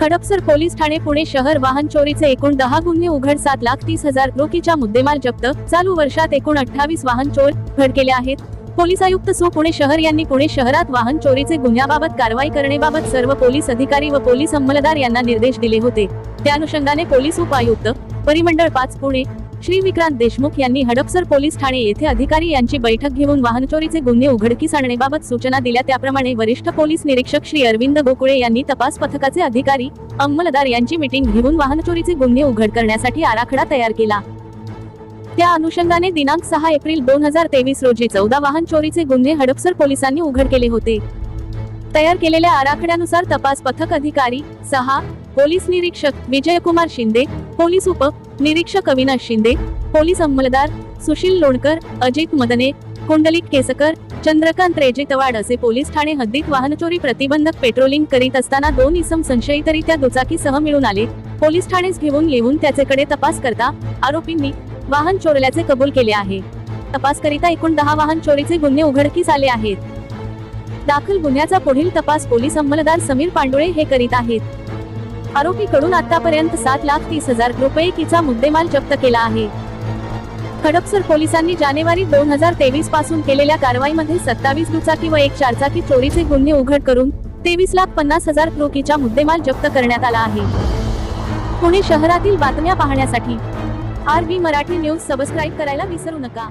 खडपसर police Thane Pune शहर वाहन चोरीचे एकूण दहा गुन्हे उघड सात लाख तीस हजार रोखीच्या मुद्देमाल जप्त. चालू वर्षात एकूण अठ्ठावीस वाहन चोर घड केले आहेत. पोलीस आयुक्त सु. पुणे शहर यांनी पुणे शहरात वाहन चोरीचे गुन्ह्याबाबत कारवाई करण्याबाबत सर्व पोलीस अधिकारी व पोलीस अंमलदार यांना निर्देश दिले होते. त्या अनुषंगाने पोलीस उपायुक्त परिमंडळ पाच पुणे श्री विक्रांत देशमुख यांनी हडपसर पोलीस ठाणे येथे अधिकारी यांची बैठक घेऊन वाहनचोरीचे गुन्हे उघडकीस आणण्याबाबत सूचना दिल्या. त्याप्रमाणे वरिष्ठ पोलीस निरीक्षक श्री अरविंद गोकुळे यांनी तपास पथकाचे अधिकारी अंमलदार यांची मिटिंग घेऊन वाहनचोरीचे गुन्हे उघड करण्यासाठी आराखडा तयार केला. त्या अनुषंगाने दिनांक सहा एप्रिल दोन हजार तेवीस रोजी चौदा वाहन चोरीचे गुन्हे हडपसर पोलिसांनी उघड केले होते. तयार केलेल्या आराखड्यानुसार तपास पथक अधिकारी सहा पोलीस निरीक्षक विजयकुमार शिंदे पोलीस उप निरीक्षक अविनाश शिंदे पोलीस अंमलदार सुशील लोणकर अजित मदने कुंडलिक केसकर चंद्रकांत रेजेतवाड असे पोलीस ठाणे हद्दीत वाहनचोरी प्रतिबंधक पेट्रोलिंग करीत असताना दोन इसम संशयितरित्या दुचाकीसह मिळून आले. पोलीस ठाणेस घेऊन येऊन त्याचेकडे तपास करता आरोपींनी वाहन चोरल्याचे कबूल केले आहे. तपास करिता एकूण दहा वाहन चोरीचे गुन्हे उघडकीस आले आहेत. दाखल गुन्ह्याचा पुढील तपास पोलीस अंमलदार समीर पांडुळे हे करीत आहेत. आरोपीकडून आतापर्यंत सात लाख तीस हजार रुपये किचा मुद्देमाल जप्त केला आहे. खडपसर पोलिसांनी जानेवारी दोन हजार तेवीसपासून केलेल्या कारवाईमध्ये सत्तावीस दुचाकी व एक चारचाकी चोरीचे गुन्हे उघड करून तेवीस लाख पन्नास हजार रोखीचा मुद्देमाल जप्त करण्यात आला आहे. पुणे शहरातील बातम्या पाहण्यासाठी R B Marathi news subscribe करायला विसरू नका.